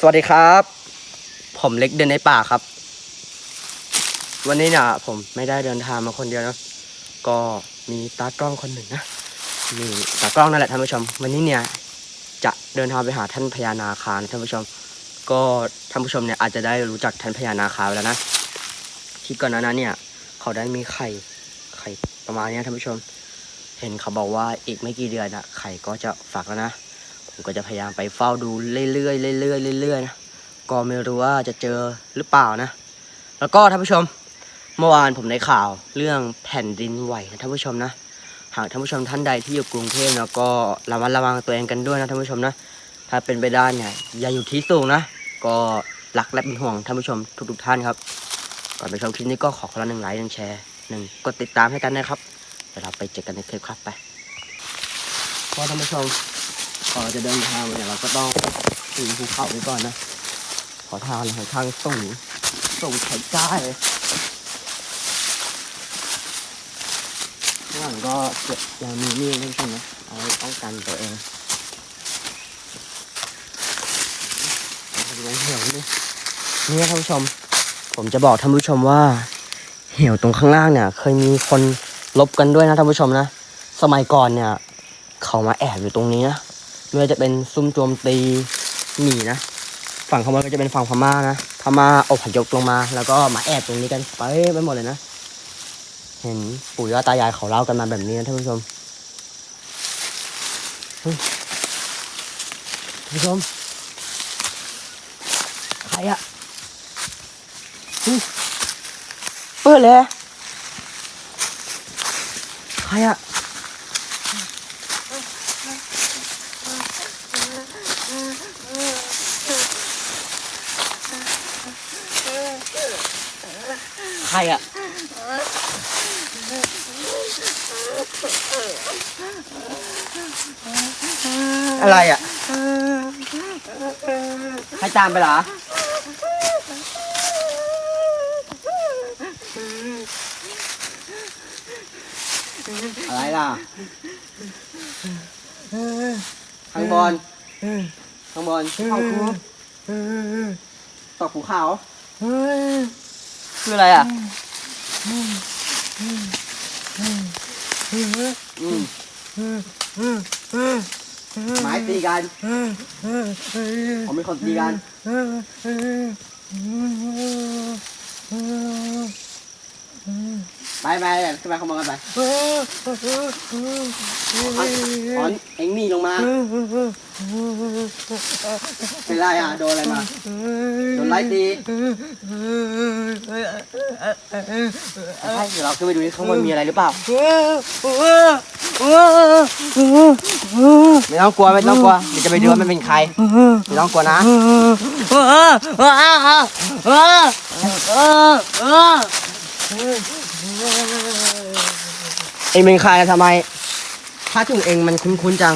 สวัสดีครับ ผมเล็กเดินในป่าครับ วันนี้เนี่ยผมไม่ได้เดินทางมาคนเดียวนะก็มีตากล้องคนหนึ่งนะมีตากล้องนั่นแหละท่านผู้ชม วันนี้เนี่ยจะเดินทางไปหาท่านพญานาคานะท่านผู้ชม ก็ท่านผู้ชมเนี่ยอาจจะได้รู้จักท่านพญานาคาแล้วนะที่ก่อนหน้านั้นเนี่ย เขาได้มีไข่ไข่ประมาณนี้ท่านผู้ชม เห็นเขาบอกว่าอีกไม่กี่เดือนอะไข่ก็จะฝักแล้วนะ ผมก็จะพยายามไปเฝ้าดูเรื่อยๆเรื่อยๆเรื่อยๆนะก็ไม่รู้ว่าจะเจอหรือเปล่านะ แล้วก็ท่านผู้ชมเมื่อวานผมได้ข่าวเรื่องแผ่นดินไหวนะท่านผู้ชมนะหากท่านผู้ชมท่านใดที่อยู่กรุงเทพนะก็ระมัดระวังตัวเองกันด้วยนะท่านผู้ชมนะถ้าเป็นไปได้เนี่ยอย่าอยู่ที่สูงนะ ก็รักและเป็นห่วงท่านผู้ชมทุกๆท่านครับก่อนไปชมคลิปนี้ก็ขอคนละหนึ่งไลค์หนึ่งแชร์หนึ่งกดติดตามให้กันนะครับเดี๋ยวเราไปเจอกันในคลิปครับไปก็ท่านผู้ชม ก่อนเราจะเดินทางเนี่ยเราก็ต้องถึงภูเขาไว้ก่อนนะ ขอทางหนทางสูงสูงไข่จ้าเลยข้างหลังก็เก็บยามีมีดท่านผู้ชมนะเอาไว้ป้องกันตัวเองเอาไปลงเหวนี่นี่ท่านผู้ชม ผมจะบอกท่านผู้ชมว่า เหวตรงข้างล่างเนี่ย เคยมีคนลบกันด้วยนะท่านผู้ชมนะ สมัยก่อนเนี่ย เขามาแอบอยู่ตรงนี้นะ ไม่ว่าจะเป็นซุ่มโจมตีหนีนะ ฝั่งเขามันก็จะเป็นฝั่งพม่านะพม่าอพยพลงมา แล้วก็มาแอบตรงนี้กันไปไปหมดเลยนะ เห็นปู่ย่าตายายเขาเล่ากันมาแบบนี้นะท่านผู้ชมเฮ้ยท่านผู้ชมใครอะเฮ้ยเปิดเลยใครอะ รอะอะไรอะ ให้ตามไปเหรอ อะไรล่ะ ข้างบน ข้างบนเข้าคูตอกภูขาว คืออะไรอะอืมไม้ตีกันผมมีคนตีกัน ไปไปขึ้นไปข้างบนกันไปถอนเอ็งหนี่ลงมา เป็นไรอะ โดนอะไรมา โดนไล่ตีใช่เดี๋ยวเราขึ้นไปดูที่ข้างบนมีอะไรหรือเปล่า ไม่ต้องกลัวไม่ต้องกลัว เดี๋ยวจะไปดูว่ามันเป็นใคร ไม่ต้องกลัวนะ เองเป็นใครทำไมถ้าถึงเองมันคุ้นๆจัง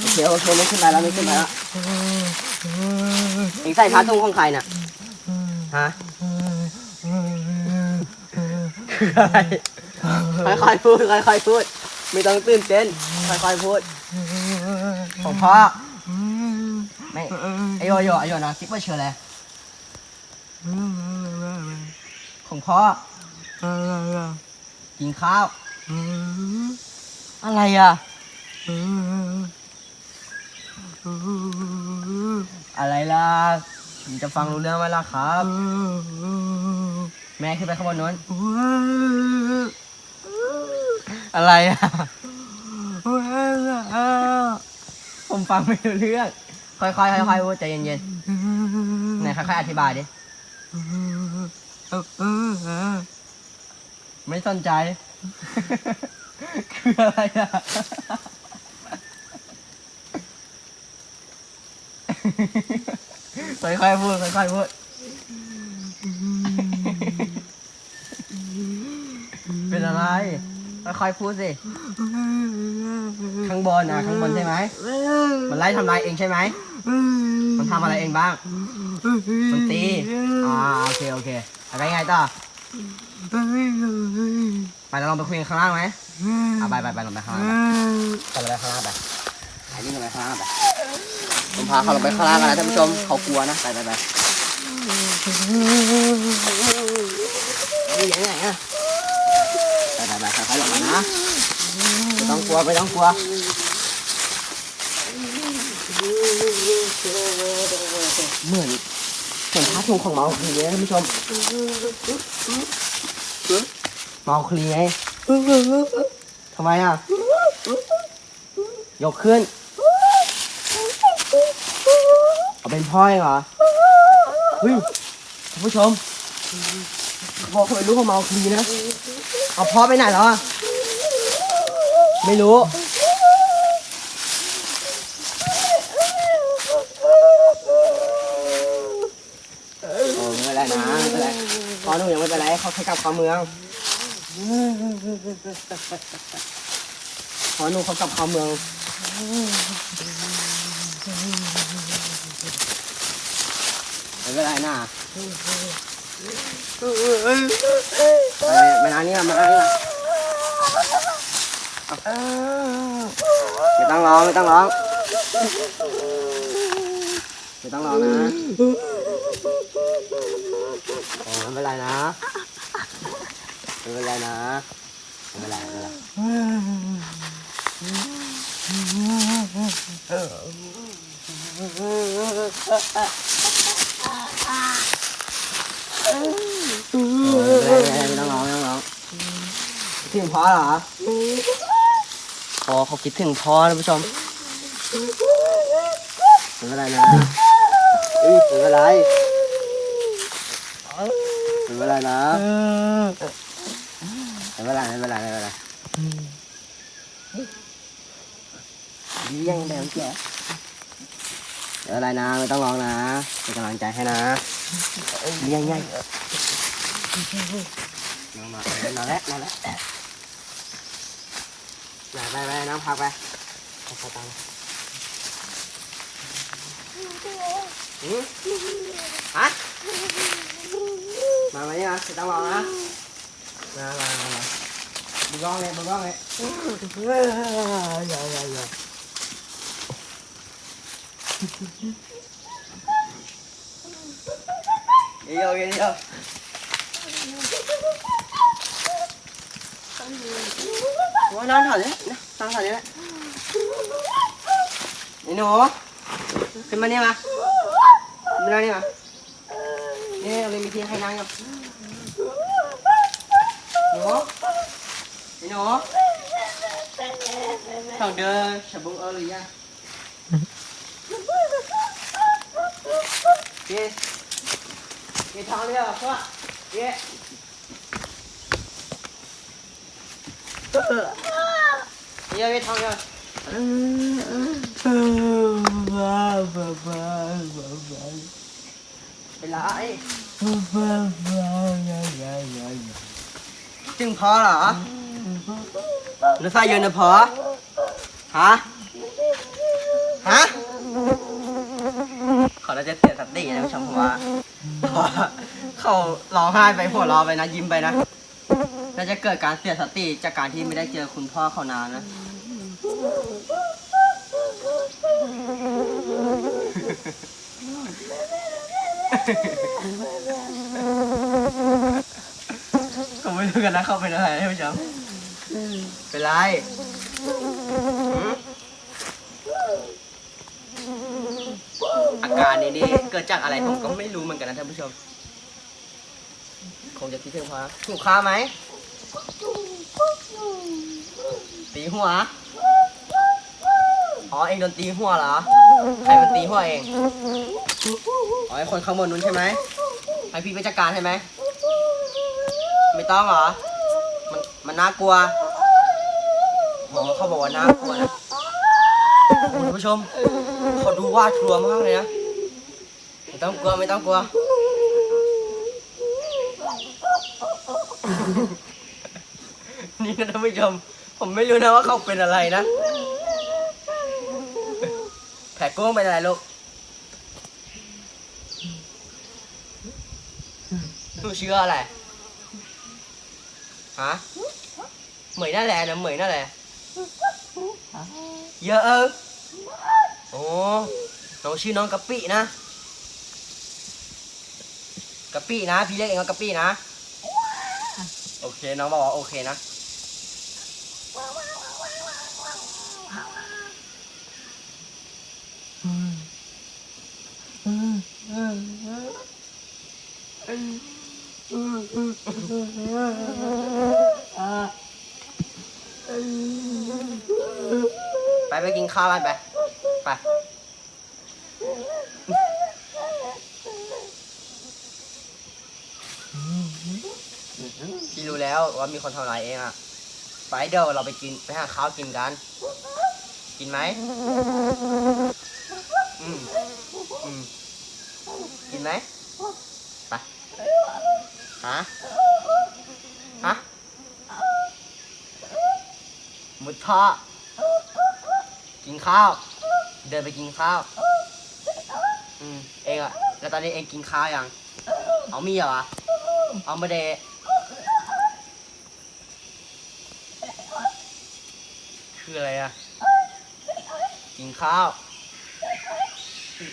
โอเคโอเคไม่ขึ้นไปแล้วไม่ขึ้นไปแล้วเองใส่ผ้าตุ้งของใครน่ะฮะคืออะไรค่อยๆพูดค่อยๆพูด ไม่ต้องตื่นเต้นค่อยๆพูดของพ่อ ไอยโยอยนะคิดว่าเชื่ออะไรของพ่อกินข้าว อะไรอะ อะไรล่ะจะฟังรู้เรื่องไหมล่ะครับ แม่ขึ้นไปข้างบนนู้น อะไรอะ ผมฟังไม่รู้เรื่อง ค่อยๆค่อยๆพูดใจเย็นๆไหนค่อยๆอธิบายดิไม่สนใจ คืออะไรอะค่อยๆพูดค่อยๆพูดเป็นอะไร ค่อยๆพูดสิ ข้างบนนะข้างบนใช่ไหม มันไล่ทำลายเองใช่ไหม มันทำอะไรเองบ้าง มันตี อ่าโอเคโอเคอะไรไงต่อ ไปเราลองไปคุยกันข้างล่างไหมเอาไปไปไปลงไปข้างล่างไปไปลงไปข้างล่างไปไอ้นี่ลงไปข้างล่างไป ผมพาเขาลงไปข้างล่างกันนะท่านผู้ชม เขากลัวนะ ไปไปไปนี่ยังไงอะไปไปไปค่อยๆลงมานะไม่ต้องกลัวไม่ต้องกลัว เหมือนเหมือนท่าทงของเมาคลีเลยนะท่านผู้ชมเมาคลีไงทำไมอะ ยกขึ้น เอาเป็นพ่อยเหรอเฮ้ยท่านผู้ชมพ่อเคยรู้เขาเมาคลีนะ เอาพ่อไปไหนแล้วอะ ไม่รู้ โอ้ไม่เป็นไรนะไม่เป็นไรพ่อหนูยังไม่ เขาแค่กลับเขาเมืองพ่อหนูเขากลับเขาเมือง ไม่เป็นไรนะไปไปนานนี่มานี่ไม่ต้องร้องไม่ต้องร้องไม่ต้องร้องนะ โอ้ไม่เป็นไรนะไม่เป็นไรนะไม่เป็นไรไม่เป็นไรไม่เป็นไรไม่ต้องร้องไม่ต้องร้องคิดถึงพ่อเหรอพ่อเขาคิดถึงพ่อนะผู้ชมไม่เป็นไรนะไม่เป็นไร ไม่เป็นไรนะไม่เป็นไรไม่เป็นไรไม่เป็นไรดียังแดงแก่ไม่เป็นไรนะไม่ต้องร้องนะเป็นกำลังใจให้นะดียังไงนอนมานอนแล้วนอนแล้วไปไปไปน้ำพักไปไปไปตังหืมฮะมาไหมอะไม่ต้องรอนะ มามามามาบุกล้องเลยบุกล้องเลยอย่าอย่าอย่าเดี๋ยวเดี๋ยว เดี๋ยวโอ้ยนอนถอดเลยนะนอนถอดเลยนะไอ้หนูขึ้นมานี่มาขึ้นมานี่มานี่เราเลยมีที่ให้นั่งกับหนูไอ้หนูทางเดินฉับบุงเออหรือยังเย้เย้ทางเดียวพ่อเย้เย้เย้ทางเดียว เป็นไรจึงพอเหรอหรือไฟย็นนะพอฮะฮะเขาน่าจะเสียสตินะผู้ชมพราะว่าเพราะเขาร้องไห้ไปหัวเราะไปนะยิ้มไปนะน่าจะเกิดการเสียสติจากการที่ไม่ได้เจอคุณพ่อเขานานนะ ผมไม่รู้กันนะเขาเป็นอะไรท่านผู้ชมเป็นไรอาการนี้นี่เกิดจากอะไรผมก็ไม่รู้เหมือนกันนะท่านผู้ชม คงจะคิดถึงพอถูกข้าไหมตีหัว อ๋อเองโดนตีหัวเหรอ ใครมันตีหัวเอง อ๋อไอคนข้างบนนู้นใช่ไหมให้พี่ไปจัดการใช่ไหม ไม่ต้องเหรอ มันมันน่ากลัวโหเขาบอกว่าน่ากลัวนะคุณผู้ชมเขาดูว่ากลัวมากเลยนะ ไม่ต้องกลัวไม่ต้องกลัว นี่นะท่านผู้ชม ผมไม่รู้นะว่าเขาเป็นอะไรนะ แผลกุ้งเป็นอะไรลูก หนูเชื่ออะไร ฮะ เหมยนั่นแหละนะเหมยนั่นแหละเยอะเออโอ้น้องชื่อน้องกะปินะกะปินะ พี่เรียกเองว่ากะปินะ โอเค น้องบอกว่าโอเคนะ ไปไปกินข้าวกันไป ไป พี่รู้แล้วว่ามีคนทำร้ายเองอะ ไปเดี๋ยวเราไปกินไปหาข้าวกินกัน กินไหมอืมอืมกินไหมไป ฮะ ฮะ มุดท่อกินข้าว เดินไปกินข้าว อืม เองอะแล้วตอนนี้เองกินข้าวยัง เอามีเหรอเอามาเดคืออะไรอะกินข้าว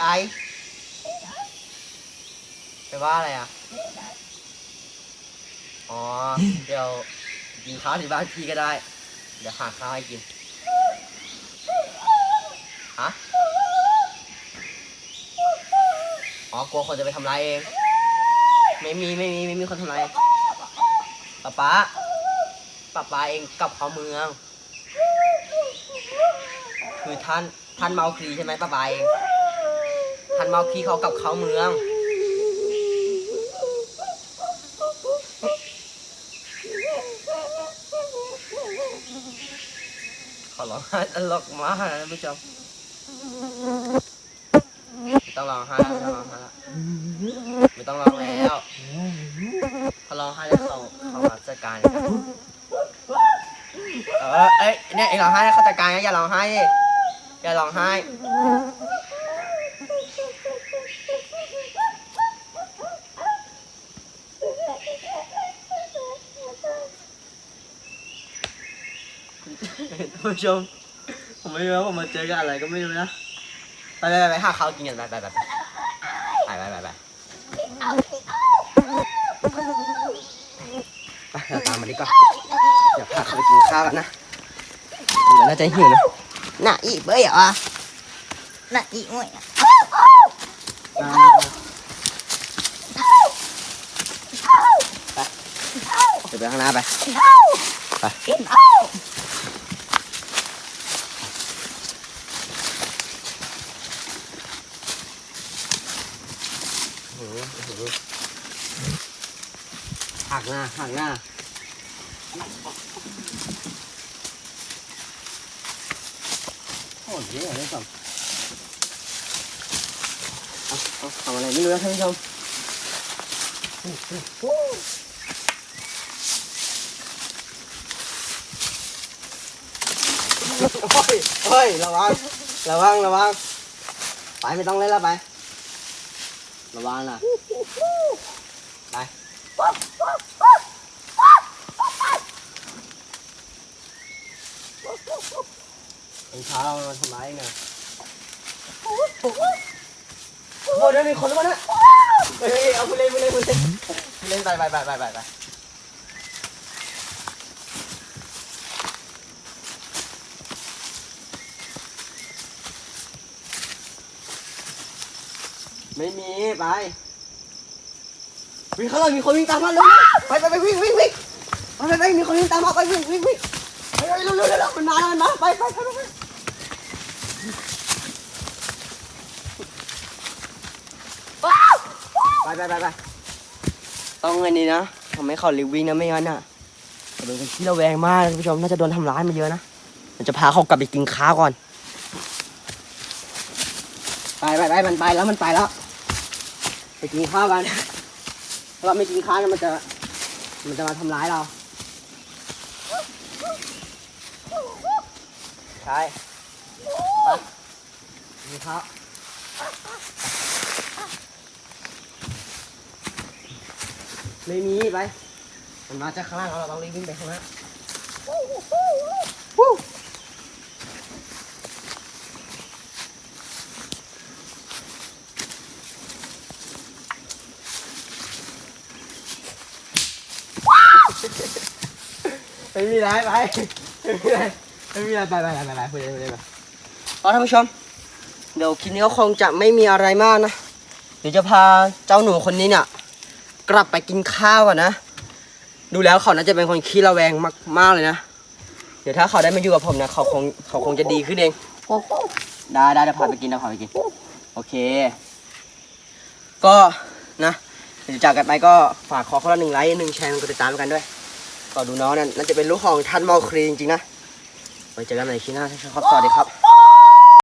ไอแปว่าอะไรอะ อ๋อ เดี๋ยวกินข้าวที่บ้านพี่ก็ได้ เดี๋ยวหาข้าวให้กิน ฮะ อ๋อกลัวคนจะไปทำร้ายเอง ไม่มีไม่มีไม่มีคนทำร้ายป๊าป๊าป๊าป๊าเองกลับเขาเมือง คือท่านท่านเมาคลีใช่ไหมป๊าป๊าเองท่านเมาคลีเขากลับเขาเมือง ขอร้องไห้ ตลกมากนะท่านผู้ชมไม่ต้องร้องไห้แล้วไม่ต้องร้องไห้แล้วไม่ต้องร้องแล้วเขาร้องไห้แล้วเขาเขามาจัดการเออเอ้ยเนี่ยไอ้ร้องไห้แล้เขาจัดการนะอย่าร้องไห้ดิอย่าร้องไห้ท่านผู้ชม มไม่รู้ว่าผมมาเจอกันอะไรก็ไม่รู้นะ ไปไปไปหาข้าวกินกันไปไปไปไปไปไปไปเราตามมาดีกว่าเดี๋ยวพาเขาวกินข้าวกันนะเดี๋ยวน่าจะหิวนะน่าอีเบยเหรอน่าอีอ้ยไปเดี๋ยไปข้างหน้าไปไป หักหน้าหักหน้าโอ้ยเยอะเลยสองเอาเอาทำอะไรไม่รู้นะท่านผู้ชมโอ้ยเฮ้ยระวังระวังระวังไปไม่ต้องเล่นแล้วไประวังนะไป เอ็งพาเรามาทำร้ายไงโอ้โหเดี๋ยวมีคนแล้วนะเฮ้ยเอาไปเล่นไปเล่นไปเล่นไปเล่นไปไปไปไปไปไปไม่มีไปวิ่งข้างหลังมีคนวิ่งตามมาเลยไปไปไปวิ่งวิ่งวิ่งไปไปมีคนวิ่งตามมาไปวิ่งวิ่งวิ่งไปเร็วเร็วเร็วมันมาแล้วมันมาไปไปไปไป ไปไปไปไปต้องเงินนี้นะทำให้เขาลิวิ่งนะไม่งั้นอะจะเป็นคนที่ระแวงมากนะคุณผู้ชมน่าจะโดนทำร้ายมาเยอะนะมันจะพาเขากลับไปกินข้าวก่อน ไปไปไปมันไปแล้วมันไปแล้ว ไปกินข้าวกันถ้าเราไม่กินข้าวเนี่ยมันจะ มันจะมาทำร้ายเราใช่ไปกินข้าว ไม่มีไป มันมาจากข้างล่างเราต้องรีบวิ่งไปข้างหน้าไม่มีอะไรไปไม่มีอะไรไม่มีอะไรไปไปไปไปไปคุยเลยคุยเลยไปเอาท่านผู้ชม เดี๋ยวคลิปนี้ก็คงจะไม่มีอะไรมากนะ เดี๋ยวจะพาเจ้าหนูคนนี้เนี่ย กลับไปกินข้าวก่อนนะ ดูแล้วเขาน่าจะเป็นคนขี้ระแวงมากๆเลยนะ เดี๋ยวถ้าเขาได้มาอยู่กับผมนะเขาคงเขาคงจะดีขึ้นเอง ได้ได้เดี๋ยวพาไปกินเดี๋ยวพาไปกิน โอเค ก็นะเดี๋ยวจากกันไปก็ฝากขอคนละหนึ่งไลค์หนึ่งแชร์กดติดตามกันด้วย ก็ดูน้องนั่นน่าจะเป็นลูกของท่านมอครีจริงๆนะไว้เจอกันใหม่คลิปหน้าครับสวัสดีครับ